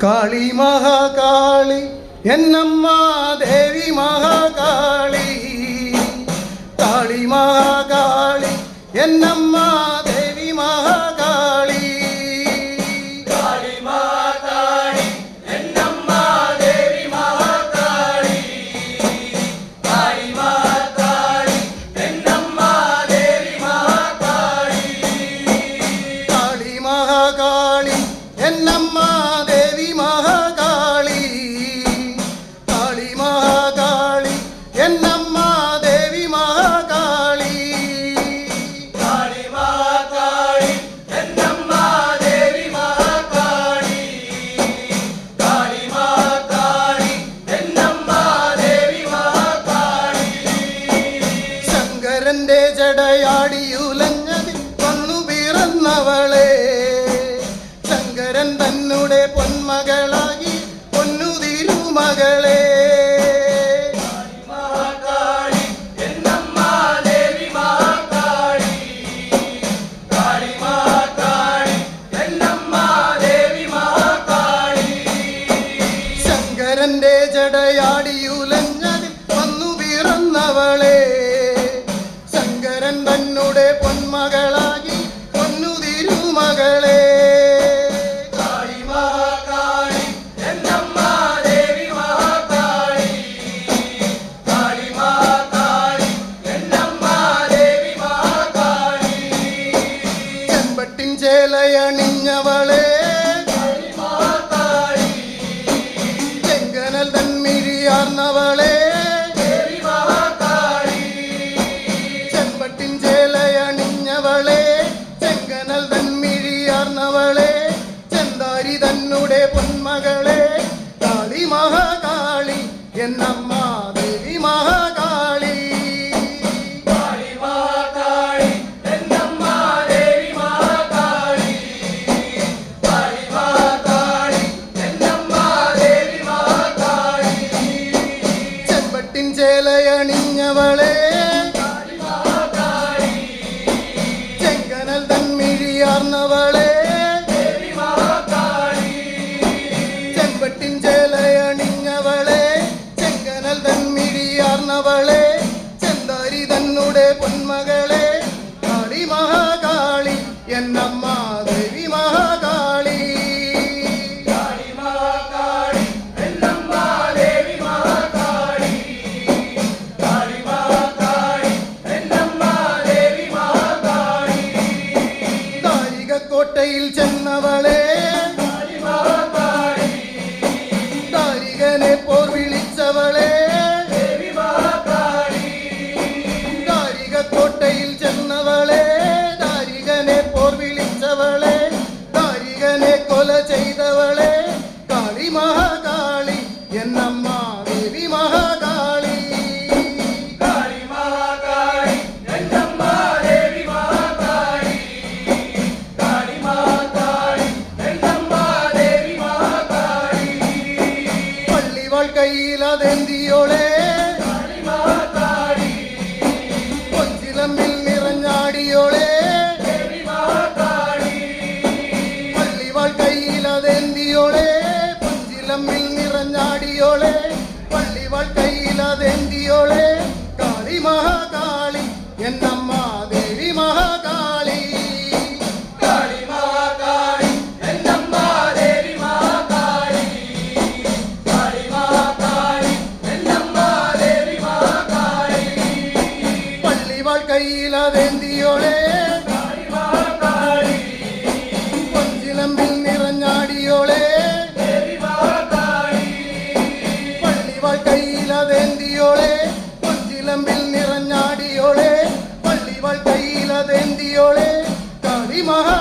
കാളി മഹാകാളി എന്നമ്മ ദേവി മഹാകാളി കാളി മഹാകാളി എന്നമ്മ ദേവി മഹാകാളി കാളി മഹാകാളി എന്നമ്മ ദേവി ശങ്കരന്റെ ജടയാടിയുലഞ്ഞതിൽ വന്നു പിറന്നവളെ ശങ്കരൻ തന്നുടെ പൊന്മകളാകി പൊന്നു തിരുമകളെ ചേലയണിഞ്ഞവളെ. എന്നമ്മ ദേവി മഹാകാളി എന്നമ്മ ദേവി കയ്യിലതെന്തിയോളെ കൊഞ്ചിലമ്പിൽ നിറഞ്ഞാടിയോളെ. പള്ളിവാൾ കയ്യിലതെന്തിയോളെ കൊഞ്ചിലമ്പിൽ നിറഞ്ഞാടിയോളെ. പള്ളിവാൾ കാളി മഹാകാളി മഹാകാളി താലിവാൾ കയ്യിലതേന്തിയോടെ കൊഞ്ചിലമ്പിൽ നിറഞ്ഞാടിയോളെ പള്ളിവാൾ കയ്യിലതേന്തിയോളെ കൊഞ്ചിലമ്പിൽ നിറഞ്ഞാടിയോളെ പള്ളിവാൾ കയ്യിലതേന്തിയോളെ കളിമഹാ